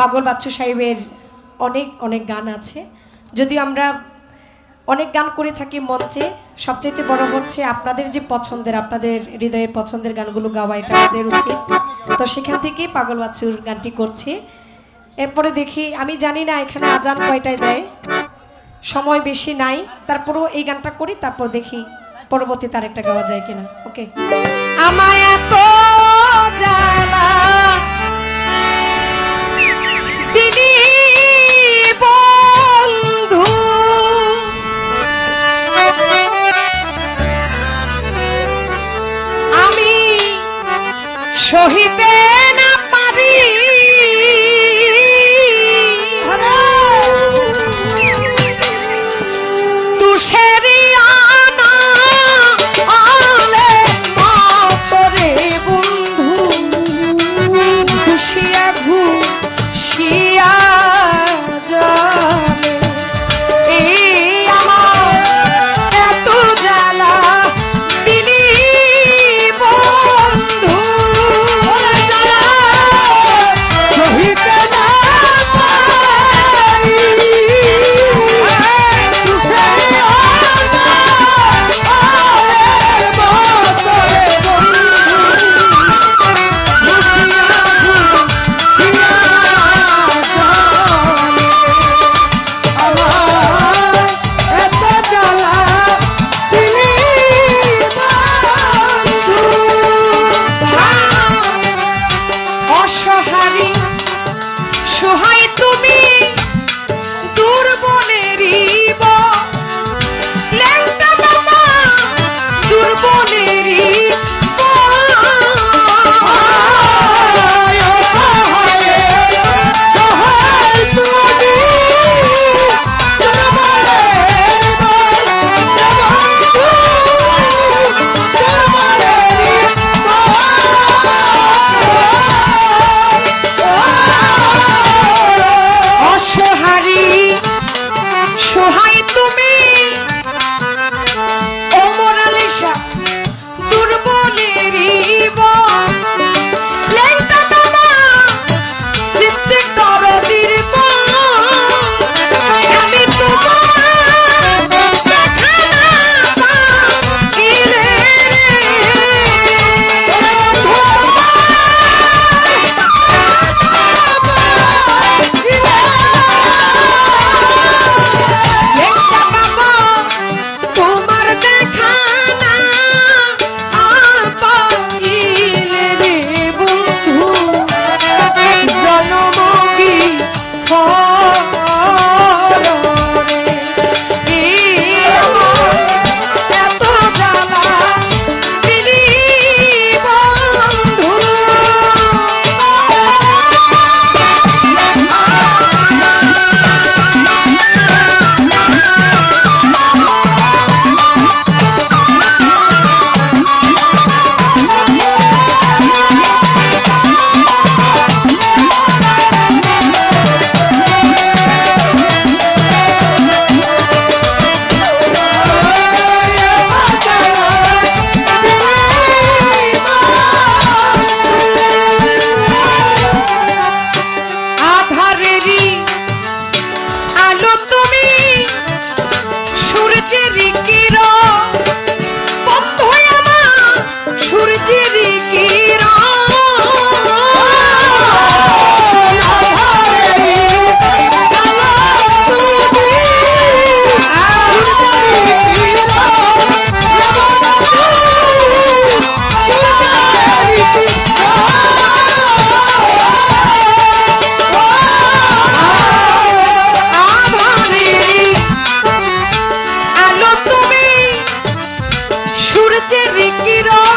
পাগল বাচ্চু সাহেবের অনেক অনেক গান আছে। যদিও আমরা অনেক গান করে থাকি মঞ্চে সবচেয়ে বড় হচ্ছে আপনাদের যে পছন্দের, আপনাদের হৃদয়ের পছন্দের গানগুলো গাওয়া, এটা আমাদের উচিত। তো সেখান থেকেই পাগল বাচ্চুর গানটি করছি। এরপরে দেখি, আমি জানি না এখানে আজান কয়টায় দেয়। সময় বেশি নাই, তারপরেও এই গানটা করি, তারপর দেখি পরবর্তীতে আরেকটা গাওয়া যায় কিনা। ওকে আমায় এত জ্বালা Ai, domingo! Ricky Rock.